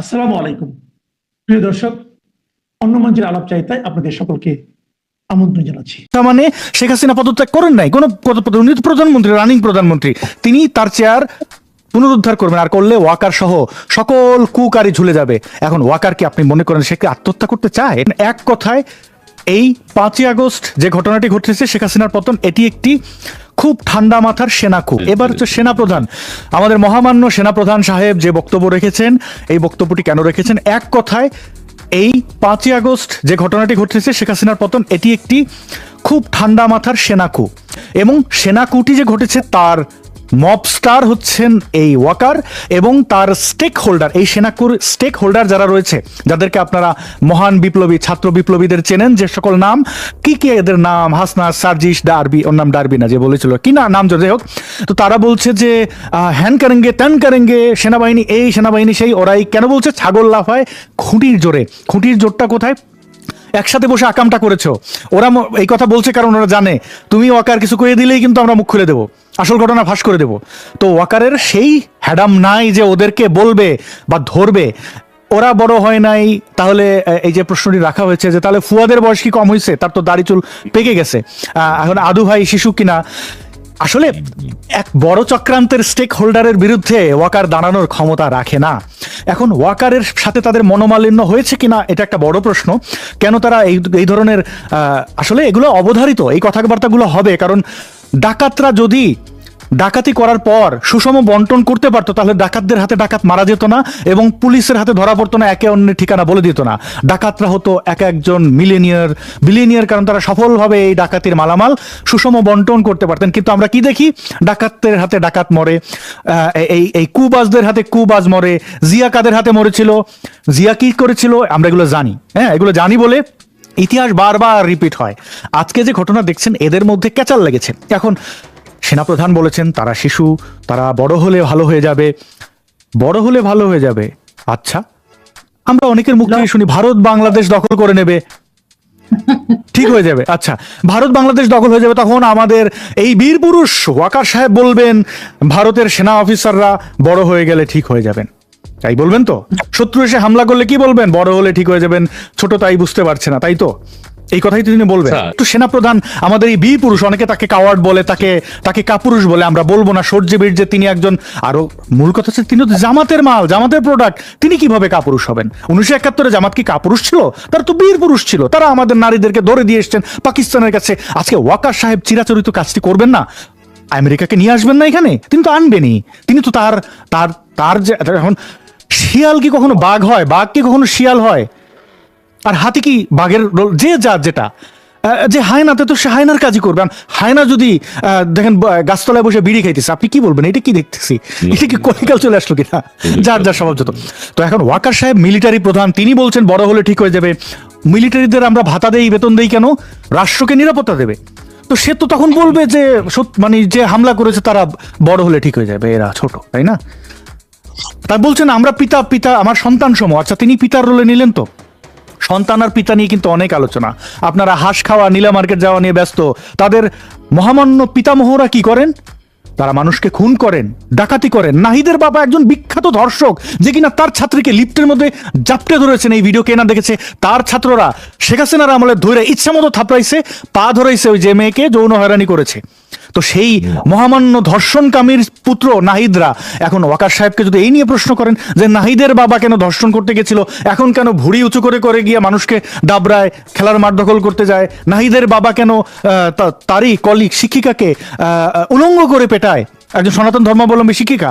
আসসালামু আলাইকুম। প্রিয় দর্শক অন্য মঞ্চের আলাপ চাইতায় আপনাদের সকলকে আমন্ত্রণ জানাচ্ছি। তার মানে শেখ হাসিনা পদত্যাগ করেন নাই, কোন প্রধানমন্ত্রী, রানিং প্রধানমন্ত্রী, তিনি তার চেয়ার পুনরুদ্ধার করবেন আর করলে ওয়াকার সহ সকল কুকারি ঝুলে যাবে। এখন ওয়াকার কি আপনি মনে করেন সে আত্মহত্যা করতে চায়? এক কথায় এই পাঁচই আগস্ট যে ঘটনাটি ঘটেছে শেখ হাসিনার পতন এটি একটি খুব ঠান্ডা মাথার সেনাকু এবার হচ্ছে সেনাপ্রধান। আমাদের মহামান্য সেনাপ্রধান সাহেব যে বক্তব্য রেখেছেন এই বক্তব্যটি কেন রেখেছেন? এক কথায় এই পাঁচই আগস্ট যে ঘটনাটি ঘটেছে শেখ হাসিনার পতন এটি একটি খুব ঠান্ডা মাথার সেনাকু এবং সেনাকুটি যে ঘটেছে তার মবস্টার হচ্ছেন এই ওয়াকার এবং তার স্টেক হোল্ডার এই সেনাকুর স্টেক হোল্ডার যারা রয়েছে, যাদেরকে আপনারা মহান বিপ্লবী, ছাত্র বিপ্লবীদের চেনেন যে সকল নাম, কি কি এদের নাম? হাসনা, সার্জিস, ডারবি, ওর নাম ডারবি না, যে বলেছিল। কি না, নাম যাই হোক। তো তারা বলছে যে হ্যান কারেঙ্গে ত্যান কারেঙ্গে সেনাবাহিনী এই, সেনাবাহিনী সেই, ওরাই কেন বলছে? ছাগল লাফায়, খুঁটির জোরে। খুঁটির জোরটা কোথায়? একসাথে বসে আকামটা করেছ। ওরা এই কথা বলছে কারণ ওরা জানে। তুমি ওয়াকার কিছু করে দিলেই কিন্তু আমরা মুখ খুলে দেবো। আসল ঘটনা ফাঁস করে দেবো। তো ওয়াকারের সেই হ্যাডাম নাই যে ওদেরকে বলবে বা ধরবে, ওরা বড় হয় নাই, তাহলে এই যে প্রশ্নটি রাখা হয়েছে যে তাহলে ফুয়াদের বয়স কি কম হয়েছে তার তো দাড়ি চুল পেকে গেছে। এখন আদু ভাই শিশু কিনা? আসলে এক বড় চক্রান্তের স্টেক হোল্ডারের বিরুদ্ধে ওয়াকার দাঁড়ানোর ক্ষমতা রাখে না। এখন ওয়াকারের সাথে তাদের মনোমালিন্য হয়েছে কিনা, এটা একটা বড় প্রশ্ন। কেন তারা এই এই ধরনের আসলে এগুলো অবধারিত, এই কথাবার্তাগুলো হবে? কারণ ডাকাতরা যদি ডাকাতি করার পর সুষম বন্টন করতে পারতো, তাহলে ডাকাতদের হাতে ডাকাত মারা যেত না এবং পুলিশের হাতে ধরা পড়তো না, একে অন্যের ঠিকানা বলে দিত না। ডাকাতরা হতো এক একজন মিলেনিয়ার। বিলিনিয়ার কারণ তারা সফলভাবে এই ডাকাতির মালামাল সুষম বন্টন করতে পারতেন। কিন্তু আমরা কি দেখি? ডাকাতদের হাতে ডাকাত মরে। এই এই কুবাজদের হাতে কুবাজ মরে। জিয়া কাদের হাতে মরেছিল। জিয়া কি করেছিল? আমরা এগুলো জানি। হ্যাঁ এগুলো জানি বলে ইতিহাস বারবার রিপিট হয়। আজকে যে ঘটনা দেখছেন এদের মধ্যে ক্যাচাল লেগেছে। এখন সেনাপ্রধান বলেছেন তারা শিশু তারা বড় হলে ভালো হয়ে যাবে। বড় হলে ভালো হয়ে যাবে। আচ্ছা আমরা অনেকের মুখ থেকে শুনি ভারত বাংলাদেশ দখল করে নেবে। ঠিক হয়ে যাবে। আচ্ছা ভারত বাংলাদেশ দখল হয়ে যাবে তখন আমাদের এই বীর পুরুষ ওয়াকার সাহেব বলবেন ভারতের সেনা অফিসাররা বড় হয়ে গেলে ঠিক হয়ে যাবেন। তাই বলবেন তো? শত্রু এসে হামলা করলে কি বলবেন? বড় হলে ঠিক হয়ে যাবেন ছোট তাই বুঝতে পারছে না তাই তো? এই কথাই তো তিনি বলবেন। তো সেনাপ্রধান আমাদের এই বীর পুরুষ অনেকে তাকে কাওয়ার্ড বলে তাকে তাকে কাপুরুষ বলে আমরা বলব না সূর্য বীর যে তিনি একজন আরও মূল কথা হচ্ছে তিনি জামাতের মাল জামাতের প্রোডাক্ট তিনি কীভাবে কাপুরুষ হবেন? উনিশশো একাত্তরে জামাত কি কাপুরুষ ছিল? তারা তো বীর পুরুষ ছিল তারা আমাদের নারীদেরকে ধরে দিয়ে এসছেন পাকিস্তানের কাছে। আজকে ওয়াকার সাহেব চিরাচরিত কাজটি করবেন না? আমেরিকাকে নিয়ে আসবেন না এখানে? তিনি তো আনবেনই। তিনি তো তার তার তার যে এখন শিয়াল কি কখনো বাঘ হয়? বাঘ কি কখনো শিয়াল হয়? আর হাতি কি বাঘের রোল যে যা যেটা। যে হায়নাতে তো সে হায়নার কাজই করবে। হায়না যদি দেখেন গাছতলায় বসে বিড়ি খাইতেছে আপনি কি বলবেন? এটা কি দেখতেছি? এটা কি কলিকাল চলে আসলো কিনা? যার যার স্বভাব যত। তো এখন ওয়াকার সাহেব মিলিটারি প্রধান তিনি বলছেন বড় হলে ঠিক হয়ে যাবে। মিলিটারিদের আমরা ভাতা দেই বেতন দেই কেন? রাষ্ট্রকে নিরাপত্তা দেবে। তো সে তো তখন বলবে যে মানে যে হামলা করেছে তারা বড় হলে ঠিক হয়ে যাবে এরা ছোট তাই না? তাই বলছেন, আমরা পিতা পিতা, আমার সন্তান সম আচ্ছা তিনি পিতার রোলে নিলেন তো? সন্তান আর পিতা নিয়ে কিন্তু অনেক আলোচনা। আপনারা হাঁস খাওয়া, নীলা মার্কেট যাওয়া নিয়ে ব্যস্ত। তাদের মহামান্য পিতামহরা কি করেন? তারা মানুষকে খুন করেন, ডাকাতি করেন। নাহিদের বাবা একজন বিখ্যাত ধর্ষক, যে কিনা তার ছাত্রীকে লিফটের মধ্যে জাপটে ধরেছেন। এই ভিডিও কেনা দেখেছে? তার ছাত্ররা শেখ হাসিনার আমলে ধরে ইচ্ছা মতো থাপড়াইছে, পা ধরাইছে ওই যে মেয়েকে, যৌন হয়রানি করেছে। তো সেই মহামান্য ধর্ষণকামীর পুত্র নাহিদরা এখন ওয়াকার সাহেবকে যদি এই নিয়ে প্রশ্ন করেন যে নাহিদের বাবা কেন ধর্ষণ করতে গেছিল, এখন কেন ভুড়ি উঁচু করে করে গিয়ে মানুষকে দাবরায় খেলার মাঠ দখল করতে যায়, নাহিদের বাবা কেন তারই কলিক শিক্ষিকাকে উলঙ্গ করে পেটায়? একজন সনাতন ধর্মাবলম্বী শিক্ষিকা,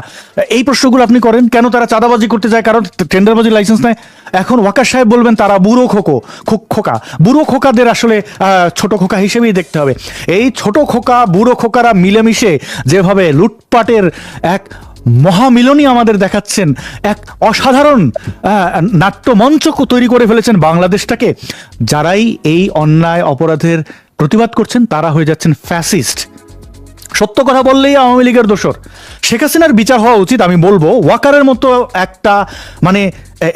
এই প্রশ্নগুলো আপনি করেন, কেন তারা চাঁদাবাজি করতে যায়? কারণ টেন্ডারবাজি লাইসেন্স নেয়। এখন ওয়াকার সাহেব বলবেন তারা বুড়ো খোকো খোকা। বুড়ো খোকাদের আসলে ছোট খোকা হিসেবেই দেখতে হবে। এই ছোট খোকা, বুড়ো খোকারা মিলেমিশে যেভাবে লুটপাটের এক মহামিলনী আমাদের দেখাচ্ছেন, এক অসাধারণ নাট্যমঞ্চ তৈরি করে ফেলেছেন বাংলাদেশটাকে। যারাই এই অন্যায় অপরাধের প্রতিবাদ করছেন, তারা হয়ে যাচ্ছেন ফ্যাসিস্ট সত্য কথা বললেই আওয়ামী লীগের দোষর। শেখ হাসিনার বিচার হওয়া উচিত, আমি বলব। ওয়াকারের মতো একটা মানে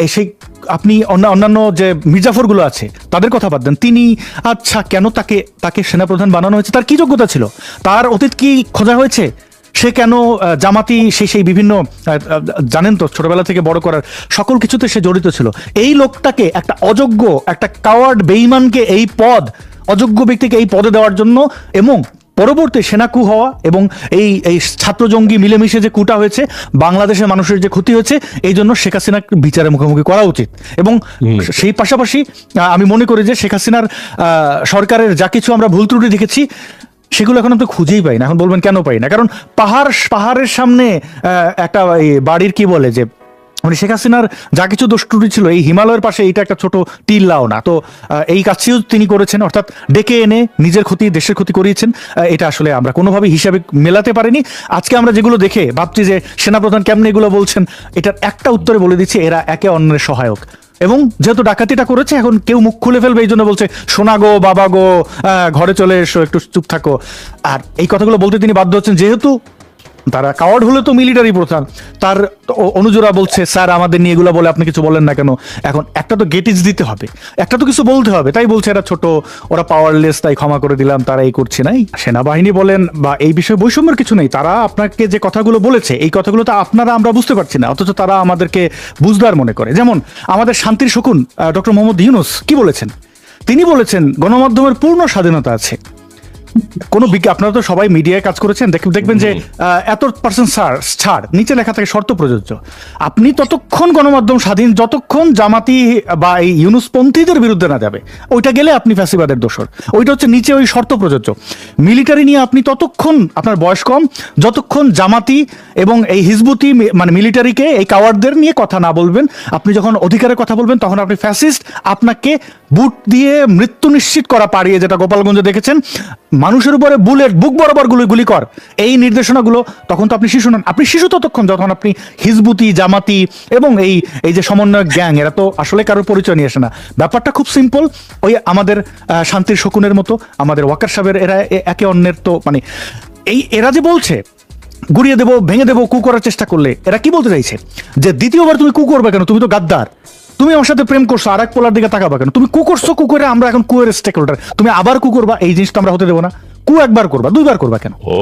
সেই আপনি অন্য- অন্যান্য যে মির্জাফরগুলো আছে, তাদের কথা বাদ দেন। তিনি আচ্ছা কেন তাকে তাকে সেনাপ্রধান বানানো হয়েছে? তার কি যোগ্যতা ছিল? তার অতীত কি খোঁজা হয়েছে? সে কেন জামাতি, সে সেই বিভিন্ন জানেন তো, ছোটবেলা থেকে বড় করার সকল কিছুতে সে জড়িত ছিল। এই লোকটাকে একটা অযোগ্য, একটা কাওয়ার্ড বেইমানকে এই পদ, অযোগ্য ব্যক্তিকে এই পদে দেওয়ার জন্য এবং পরবর্তী সেনাকু হওয়া এবং এই এই ছাত্র জঙ্গি মিলেমিশে যে কুটা হয়েছে বাংলাদেশের মানুষের যে ক্ষতি হয়েছে এই জন্য শেখ হাসিনা বিচারের মুখোমুখি করা উচিত। এবং সেই পাশাপাশি আমি মনে করি যে শেখ হাসিনার সরকারের যা কিছু আমরা ভুল ত্রুটি দেখেছি সেগুলো এখন তো খুঁজেই পাই না। এখন বলবেন কেন পাই না? কারণ পাহাড় পাহাড়ের সামনে একটা বাড়ির কি বলে যে মানে শেখ হাসিনার যা কিছু দোষ ছিল, এই হিমালয়ের পাশে এইটা একটা ছোট টিল্লাও না। তো এই কাজটিও তিনি করেছেন, অর্থাৎ ডেকে এনে নিজের ক্ষতি, দেশের ক্ষতি করিয়েছেন। এটা আসলে আমরা কোনোভাবে হিসাবে মেলাতে পারিনি। আজকে আমরা যেগুলো দেখে ভাবছি যে সেনাপ্রধান কেমনে এগুলো বলছেন, এটার একটা উত্তরে বলে দিচ্ছি, এরা একে অন্যের সহায়ক। এবং যেহেতু ডাকাতিটা করেছে, এখন কেউ মুখ খুলে ফেলবে এই জন্য বলছে, সোনা গো, বাবা গো ঘরে চলে এসো, একটু চুপ থাকো। আর এই কথাগুলো বলতে তিনি বাধ্য হচ্ছেন, যেহেতু তারা কাওয়ার্ড হলে তো মিলিটারি প্রধান। তার অনুজরা বলছে, স্যার, আমাদের নিয়ে এগুলো বলে আপনি কিছু বলেন না কেন? এখন একটা তো গেটিজ দিতে হবে। একটা তো কিছু বলতে হবে। তাই বলছে এরা ছোট, ওরা পাওয়ারলেস তাই ক্ষমা করে দিলাম, তারা এই করছে নাই। সেনাবাহিনী বলেন, বা এই বিষয়ে বৈষম্যের কিছু নেই। তারা আপনাকে যে কথাগুলো বলেছে, এই কথাগুলো তো আপনারা, আমরা বুঝতে পারছি না। অথচ তারা আমাদেরকে বুঝদার মনে করে। যেমন, আমাদের শান্তির শকুন ডক্টর মোহাম্মদ ইউনুস, কি বলেছেন? তিনি বলেছেন, গণমাধ্যমের পূর্ণ স্বাধীনতা আছে। কোনো আপনারা তো সবাই মিডিয়ায় কাজ করেছেন দেখবেন যে এত পার্সেন্ট ছাড় ছাড় নিচে লেখা থাকে শর্ত প্রযোজ্য। আপনি ততক্ষণ গণমাধ্যম স্বাধীন যতক্ষণ জামাতি বা এই ইউনুসপন্থীদের বিরুদ্ধে না যাবে ওইটা গেলে আপনি ফ্যাসিবাদের দোষর। ওইটা হচ্ছে নিচে ওই শর্ত প্রযোজ্য। মিলিটারি নিয়ে আপনি ততক্ষণ আপনার বয়স কম যতক্ষণ জামাতি এবং এই হিজবুতি মানে মিলিটারিকে এই কাওয়ারদের নিয়ে কথা না বলবেন আপনি যখন অধিকারের কথা বলবেন তখন আপনি ফ্যাসিস্ট আপনাকে বুট দিয়ে মৃত্যু নিশ্চিত করা পারিয়ে যেটা গোপালগঞ্জে দেখেছেন মানুষের উপরে বুলেট বুক বরাবর গুলি গুলি কর। এই নির্দেশনাগুলো তখন তো আপনি শিশু নন। আপনি শিশু ততক্ষণ যখন আপনি হিজবুতি, জামাতি এবং এই এই যে সমন্বয়ক গ্যাং, এরা তো আসলে কারোর পরিচয় নিয়ে আসে না। ব্যাপারটা খুব সিম্পল ওই আমাদের শান্তির শকুনের মতো, আমাদের ওয়াকার সাহেবের, এরা একে অন্যের তো মানে এই এরা যে বলছে, গুড়িয়ে দেবো, ভেঙে দেবো, কু করার চেষ্টা করলে, এরা কি বলতে চাইছে? যে দ্বিতীয়বার তুমি কু করবে কেন? তুমি তো গাদ্দার। তুমি আমার সাথে প্রেম করছ আর এক পোলার দিকে তাকাবা কেন? তুমি কু করছ, কু করে আমরা এখন কুয়ের স্টেক হোল্ডার তুমি আবার কু করবা, এই জিনিসটা আমরা হতে দেবো না। কু একবার করবা দুইবার করবা কেন? ও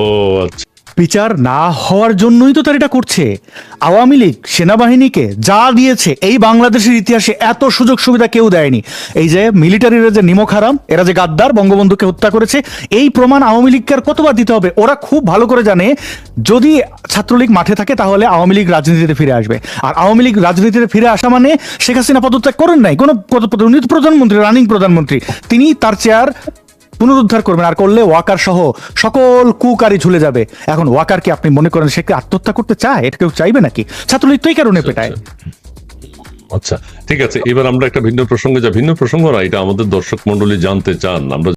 আচ্ছা। বিচার না হওয়ার জন্যই তো তার এটা করছে। আওয়ামী লীগ সেনাবাহিনীকে যা দিয়েছে এই বাংলাদেশের ইতিহাসে এত সুযোগ সুবিধা কেউ দেয়নি। এই যে মিলিটারির যে নিমক হারাম এরা যে গাদ্দার বঙ্গবন্ধুকে হত্যা করেছে এই প্রমাণ আওয়ামী লীগকে আর কতবার দিতে হবে? ওরা খুব ভালো করে জানে যদি ছাত্রলীগ মাঠে থাকে তাহলে আওয়ামী লীগ রাজনীতিতে ফিরে আসবে। আর আওয়ামী লীগ রাজনীতিতে ফিরে আসা মানে শেখ হাসিনা পদত্যাগ করেন নাই। কোনো উনি প্রধানমন্ত্রী রানিং প্রধানমন্ত্রী। তিনি তার চেয়ার পুনরুদ্ধার করবেন আর করলে ওয়াকার সহ সকল কুকারি ঝুলে যাবে। এখন ওয়াকার কি আপনি মনে করেন সে কি আত্মহত্যা করতে চায়? এটা কেউ চাইবে নাকি? ছাত্রলীগ তো এই কারণে পেটায়। আচ্ছা ঠিক আছে এবার আমরা একটা ভিন্ন প্রসঙ্গে যা ভিন্ন প্রসঙ্গ না এটা আমাদের দর্শক মন্ডলী জানতে চান। আমরা